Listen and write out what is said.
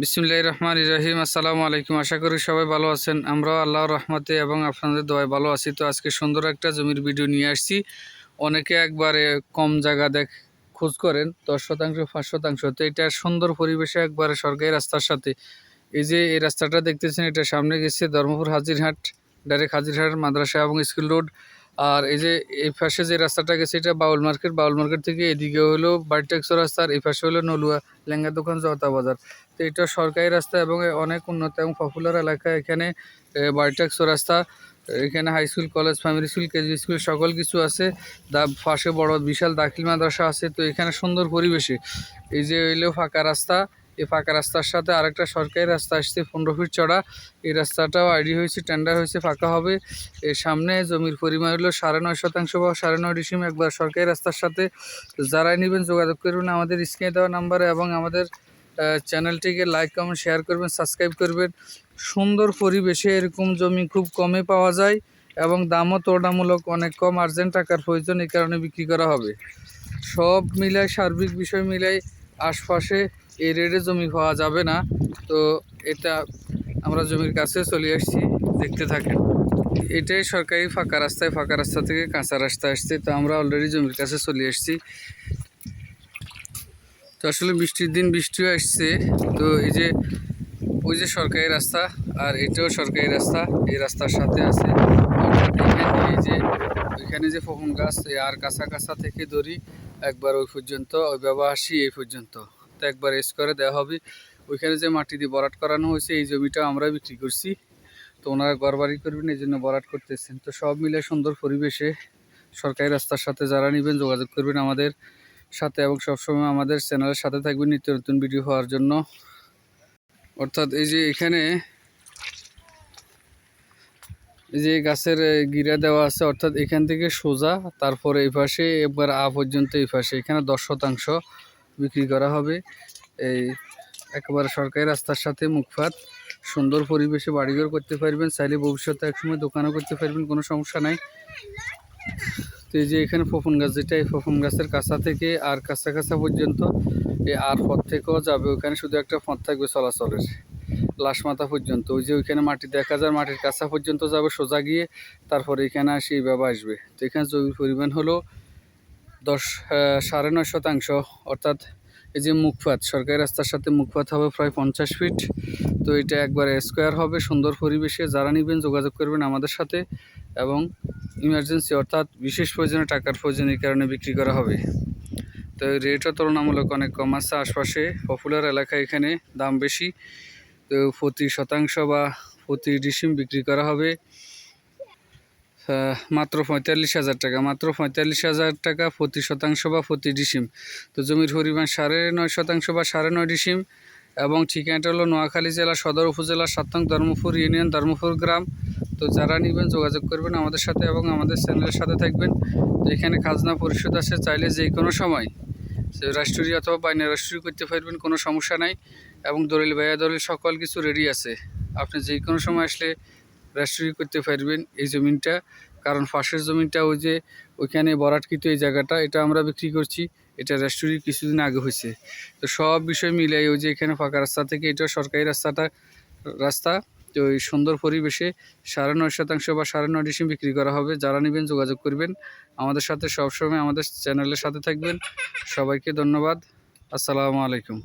বিসমুল্লাহ রহমান ইরাহিম আসসালামু আলাইকুম। আশা করি সবাই ভালো আছেন। আমরাও আল্লাহর রহমতে এবং আপনাদের দোয়ায় ভালো আছি। তো আজকে সুন্দর একটা জমির ভিডিও নিয়ে আসছি। অনেকে একবারে কম জায়গা দেখ খোঁজ করেন, দশ শতাংশ, পাঁচ শতাংশ। তো এটা সুন্দর পরিবেশে একবারে সরকারি রাস্তার সাথে। এই যে এই রাস্তাটা দেখতেছেন, এটা সামনে গেছে ধর্মপুর হাজিরহাট, ডাইরেক্ট হাজিরহাট, মাদ্রাসা এবং স্কুল রোড। আর এই যে এই পাশে যে রাস্তাটা গেছে, এটা বাউল মার্কেট। বাউল মার্কেট থেকে এদিকে হলো বারটেক্স রাস্তা, আর এই পাশে হলো নলুয়া লেঙ্গা দোকান জতা বাজার। তো এটা সরকারি রাস্তা এবং অনেক উন্নত এবং পপুলার এলাকা। এখানে বারটেক্স রাস্তা, এখানে high school college primary school KG school সকল কিছু আছে। দা পাশে বড় বিশাল দাখিল মাদ্রাসা আছে। তো এখানে সুন্দর পরিবেশে। এই যে হইল ফাঁকা রাস্তা। এই ফাঁকা রাস্তার সাথে আরেকটা সরকারি রাস্তা আসছে, পনেরো ফিট চড়া। এই রাস্তাটাও আইডি হয়েছে টেন্ডার হয়েছে, ফাঁকা হবে। এর সামনে জমির পরিমাণ হলো সাড়ে নয় শতাংশ বা সাড়ে নয় ডিসিম। একবার সরকারি রাস্তার সাথে যারাই নেবেন যোগাযোগ করবেন আমাদের স্ক্রিনে দেওয়া নাম্বারে এবং আমাদের চ্যানেলটিকে লাইক কমেন্ট শেয়ার করবেন সাবস্ক্রাইব করবেন। সুন্দর পরিবেশে এরকম জমি খুব কমে পাওয়া যায় এবং দামও তুলনামূলক অনেক কম। আর্জেন্ট টাকার প্রয়োজন এই কারণে বিক্রি করা হবে। সব মিলায়, সার্বিক বিষয় মিলাই আশপাশে এই রেটে জমি পাওয়া যাবে না। তো এটা আমরা জমির কাছে চলে আসছি, দেখতে থাকেন। এটাই সরকারি ফাঁকা রাস্তায়, ফাঁকা রাস্তা থেকে কাঁচা রাস্তা আসছে। তো আমরা অলরেডি জমির কাছে চলে আসছি। তো আসলে বৃষ্টির দিন বৃষ্টিও আসছে। তো এই যে, ওই যে সরকারি রাস্তা আর এটাও সরকারি রাস্তা, এই রাস্তার সাথে আছে। এই যে, ওইখানে যে ফোন গাছ আর কাঁচা কাঁচা থেকে ধরি, একবার ওই পর্যন্ত, ওই ব্যবহাসী এই পর্যন্ত। তো একবার এস করে দেওয়া হবে। ওইখানে যে মাটি দিয়ে বরাট করানো হয়েছে, এই জমিটা আমরা বিক্রি করছি। তো ওনারা ঘর বাড়ি করবেন, এই জন্য বরাট করতেছেন। তো সব মিলে সুন্দর পরিবেশে সরকারি রাস্তার সাথে যারা নেবেন যোগাযোগ করবেন আমাদের সাথে এবং সবসময় আমাদের চ্যানেলের সাথে থাকবেন নিত্য নতুন ভিডিও হওয়ার জন্য। অর্থাৎ এই যে এখানে যে গাছের গিরা দেওয়া আছে, অর্থাৎ এখান থেকে সোজা, তারপরে এই পাশে একবার আ পর্যন্ত এই পাশে। এখানে দশ শতাংশ বিক্রি করা হবে। এই একেবারে সরকারি রাস্তার সাথে মুখপাত সুন্দর পরিবেশে বাড়িঘর করতে পারবেন। চাইলে ভবিষ্যতে একসময় দোকানও করতে পারবেন, কোনো সমস্যা নাই। তো এই যে এখানে ফফুন গাছ, যেটা এই ফফুন গাছের কাছা থেকে আর কাছা কাছা পর্যন্ত, এই আর পথ থেকেও যাবে। ওখানে শুধু একটা পথ থাকবে চলাচলের লাশ মাথা পর্যন্ত। ওই যে ওইখানে মাটি দেখা যায়, মাটির কাছা পর্যন্ত যাবে সোজা গিয়ে, তারপরে এখানে আসি এইভাবে আসবে। তো এখানে জমির পরিমাণ হলো দশ সাড়ে নয় শতাংশ। অর্থাৎ এই যে মুখপাত, সরকারি রাস্তার সাথে মুখপাত হবে প্রায় পঞ্চাশ ফিট তো এটা একবার স্কোয়ার হবে, সুন্দর পরিবেশে যারা নেবেন যোগাযোগ করবেন আমাদের সাথে এবং ইমার্জেন্সি অর্থাৎ বিশেষ প্রয়োজনে টাকার প্রয়োজনের কারণে বিক্রি করা হবে। তো রেটও তুলনামূলক অনেক কম আছে আশপাশে। পপুলার এলাকা এখানে দাম বেশি। তো প্রতি শতাংশ বা প্রতি ডিসিম বিক্রি করা হবে। মাত্র পঁয়তাল্লিশ হাজার টাকা, মাত্র পঁয়তাল্লিশ হাজার টাকা প্রতি শতাংশ বা প্রতি ডিসিম। তো জমির পরিমাণ সাড়ে নয় শতাংশ বা সাড়ে নয় ডিসিম এবং ঠিকানাটা হলো নোয়াখালী জেলা সদর উপজেলা সাতং ধর্মপুর ইউনিয়ন ধর্মপুর গ্রাম। তো যারা নেবেন যোগাযোগ করবেন আমাদের সাথে এবং আমাদের চ্যানেলের সাথে থাকবেন। তো এখানে খাজনা পরিশোধ আছে চাইলে যে কোনো সময়। রাষ্ট্রীয় অথবা বাইনা রাষ্ট্রীয় করতে পারবেন, কোনো সমস্যা নাই। এবং দলিল ভাইয়া, দলিল সকল কিছু রেডি আছে। আপনি যে কোনো সময় আসলে রাষ্ট্রীয় করতে পারবেন এই জমিনটা। কারণ পাশের জমিনটা ওই যে ওইখানে বরাটকৃত এই জায়গাটা, এটা আমরা বিক্রি করছি। এটা রাষ্ট্রীয় কিছুদিন আগে হয়েছে। তো সব বিষয় মিলাই ওই যে এখানে ফাঁকা রাস্তা থেকে এটা সরকারি রাস্তাটা, রাস্তা, তো ওই সুন্দর পরিবেশে সাড়ে নয় শতাংশ বা সাড়ে নয় ডিসিম বিক্রি করা হবে। যারা নেবেন যোগাযোগ করবেন। আমাদের সাথে সবসময় আমাদের চ্যানেলের সাথে থাকবেন। সবাইকে ধন্যবাদ। আসসালামু আলাইকুম।